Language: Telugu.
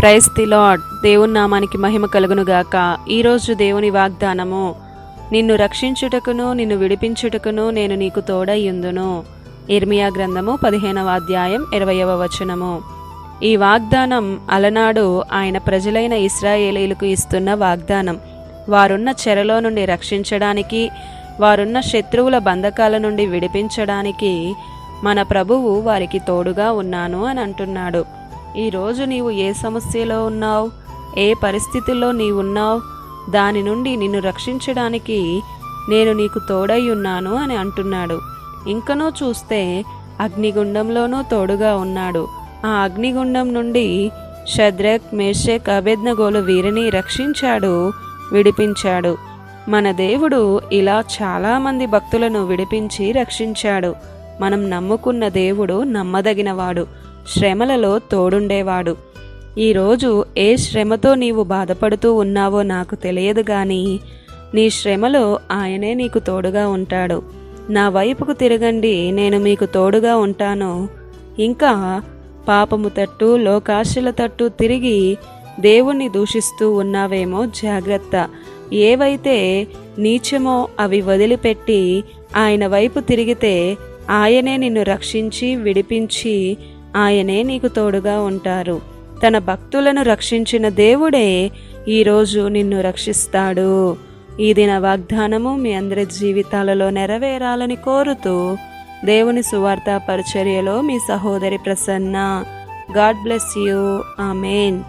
ప్రైస్ ది లాడ్ దేవుని నామానికి మహిమ కలుగునుగాక. ఈరోజు దేవుని వాగ్దానము నిన్ను రక్షించుటకును నిన్ను విడిపించుటకును నేను నీకు తోడయ్యుందును. ఇర్మియా గ్రంథము పదిహేనవ అధ్యాయం ఇరవయవ వచనము. ఈ వాగ్దానం అలనాడు ఆయన ప్రజలైన ఇస్రాయేలీలకు ఇస్తున్న వాగ్దానం. వారున్న చెరలో నుండి రక్షించడానికి వారున్న శత్రువుల బంధకాల నుండి విడిపించడానికి మన ప్రభువు వారికి తోడుగా ఉన్నాను అని అంటున్నాడు. ఈరోజు నీవు ఏ సమస్యలో ఉన్నావు? ఏ పరిస్థితుల్లో నీవున్నావు దాని నుండి నిన్ను రక్షించడానికి నేను నీకు తోడై ఉన్నాను అని అంటున్నాడు. ఇంకనూ చూస్తే అగ్నిగుండంలోనూ తోడుగా ఉన్నాడు. ఆ అగ్నిగుండం నుండి షద్రక్ మేషక్ అభెజ్ఞగోలు వీరిని రక్షించాడు విడిపించాడు. మన దేవుడు ఇలా చాలామంది భక్తులను విడిపించి రక్షించాడు. మనం నమ్ముకున్న దేవుడు నమ్మదగినవాడు. శ్రమలలో తోడుండేవాడు. ఈరోజు ఏ శ్రమతో నీవు బాధపడుతూ ఉన్నావో నాకు తెలియదు కానీ నీ శ్రమలో ఆయనే నీకు తోడుగా ఉంటాడు. నా వైపుకు తిరగండి నేను మీకు తోడుగా ఉంటాను. ఇంకా పాపము తట్టు లోకాశల తట్టు తిరిగి దేవుణ్ణి దూషిస్తూ ఉన్నావేమో జాగ్రత్త. ఏవైతే నీచమో అవి వదిలిపెట్టి ఆయన వైపు తిరిగితే ఆయనే నిన్ను రక్షించి విడిపించి ఆయనే నీకు తోడుగా ఉంటారు. తన భక్తులను రక్షించిన దేవుడే ఈరోజు నిన్ను రక్షిస్తాడు. ఇది నా వాగ్దానము మీ అందరి జీవితాలలో నెరవేరాలని కోరుతూ దేవుని సువార్త పరిచర్యలో మీ సహోదరి Prasanna. God bless you. Amen.